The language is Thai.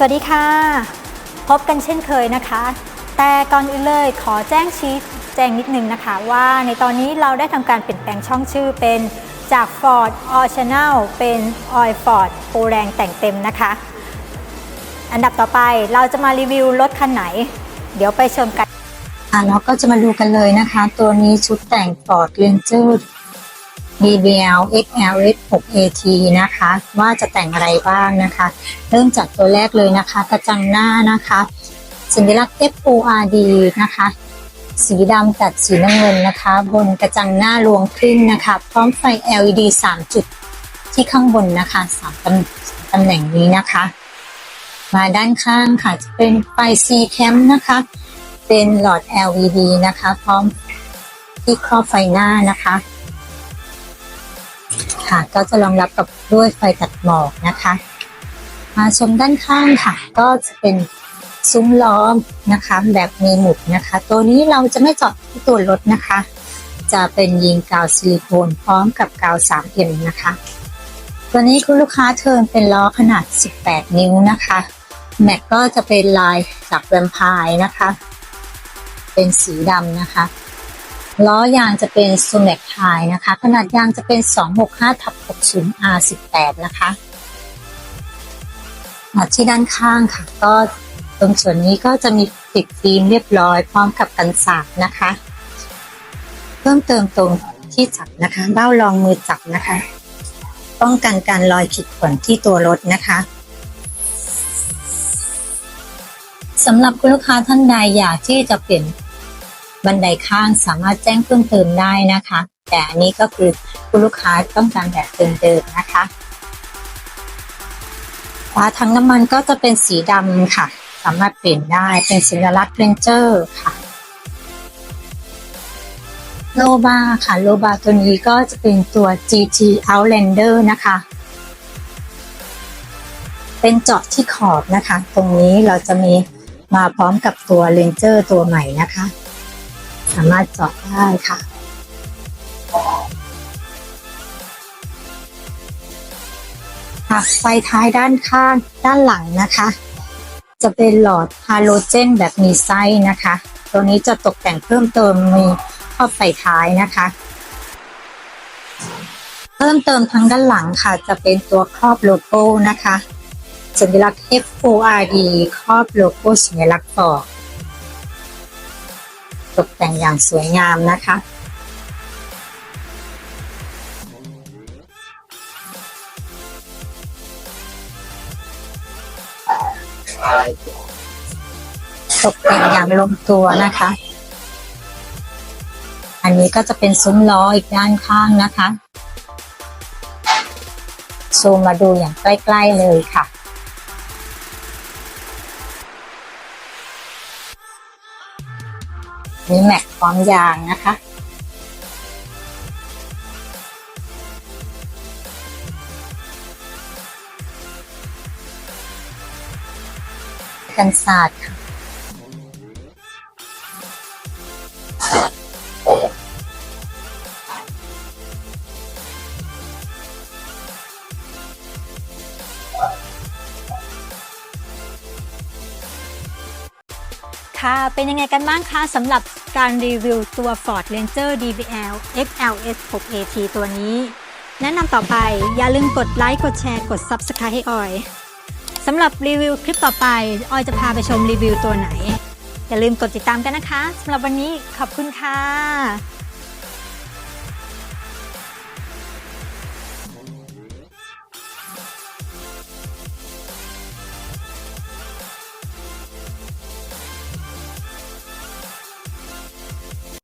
สวัสดีค่ะ พบกันเช่นเคยนะคะ แต่ก่อนอื่นเลยขอแจ้งชี้แจงนิดนึงนะคะว่าในตอนนี้เราได้ทำการเปลี่ยนแปลงช่องชื่อเป็นจาก Ford All Channel เป็น Oil Ford โปรแรงแต่งเต็มนะคะ อันดับต่อไปเราจะมารีวิวรถคันไหน เดี๋ยวไปชมกัน อะเราก็จะมาดูกันเลยนะคะ ตัวนี้ชุดแต่ง Ford Ranger DBL XLS 6 AT นะคะ ว่าจะแต่งอะไรบ้างนะคะ เริ่มจากตัวแรกเลยนะคะ กระจังหน้านะคะสัญลักษณ์ FORD นะคะ สีดำตัดสีน้ำเงินนะคะ บนกระจังหน้ารวงครึ่งนะคะ พร้อมไฟ LED 3 จุดที่ข้างบนนะคะสามตำตำแหน่งนี้นะคะ มาด้านข้างค่ะจะเป็นไฟ C cam นะคะ เป็นหลอด LED นะคะ พร้อมที่ครอบไฟหน้านะคะ ค่ะ ก็จะรองรับกับด้วยไฟตัดหมอกนะคะ มาชมด้านข้างค่ะ ก็จะเป็นซุ้มล้อมนะคะ แบบมีหมุดนะคะ ตัวนี้เราจะไม่เจาะที่ตัวรถนะคะ จะเป็นยิงกาวซิลิโคนพร้อมกับกาว 3M นะคะ ตัวนี้คุณลูกค้าเทิร์นเป็นล้อขนาด 18 นิ้วนะคะแม็กก็จะเป็นลายจากแวมไพร์นะคะ เป็นสีดำนะคะ ล้อยางจะเป็นซูเมกไทนะคะ ขนาดยางจะเป็น 265ทับ60 R18 นะคะที่ด้านข้างค่ะ ก็ตรงส่วนนี้ก็จะมีติดฟิล์มเรียบร้อย พร้อมกับกันสาดนะคะ เพิ่มเติมตรงที่จับนะคะเบ้ารองมือจับนะคะ ป้องกันการลอยขีดข่วนที่ตัวรถนะคะสำหรับคุณลูกค้าท่านใดอยากที่จะเปลี่ยน บันไดข้างสามารถแจ้งเพิ่มเติมได้นะคะ แต่อันนี้ก็คือคุณลูกค้าต้องการแบบเดิมๆนะคะฝาถังน้ำมันก็จะเป็นสีดำค่ะ สามารถเปลี่ยนได้เป็นสัญลักษณ์เรนเจอร์ค่ะโลบาค่ะโลบาตัวนี้ก็จะเป็นตัว GT Outlander นะคะ เป็นเจาะที่ขอบนะคะ ตรงนี้เราจะมีมาพร้อมกับตัวเลนเจอร์ตัวใหม่นะคะ สามารถเจาะได้ค่ะ ค่ะไฟท้ายด้านข้างด้านหลังนะคะ จะเป็นหลอดฮาโลเจนแบบมีไส้นะคะ ตัวนี้จะตกแต่งเพิ่มเติมมีครอบไฟท้ายนะคะ เพิ่มเติมทั้งด้านหลังค่ะ จะเป็นตัวครอบโลโก้นะคะสัญลักษณ์ FORD ครอบโลโก้สัญลักษณ์ฟอร์ ตกแต่งอย่างสวยงามนะคะตกแต่งอย่างลงตัวนะคะ อันนี้ก็จะเป็นซุ้มล้ออีกด้านข้างนะคะ ซูมมาดูอย่างใกล้ ๆ เลยค่ะ นี่แม็กพร้อมยางนะคะ กันศาสตร์ค่ะ ค่ะ เป็นยังไงกันบ้างคะสำหรับการรีวิวตัว Ford Ranger DBL XLS 6 AT ตัวนี้ แนะนำต่อไปอย่าลืมกดไลค์ กดแชร์ กด Subscribe ให้ออยสำหรับรีวิวคลิปต่อไป ออยจะพาไปชมรีวิวตัวไหน อย่าลืมกดติดตามกันนะคะสำหรับวันนี้ขอบคุณค่ะ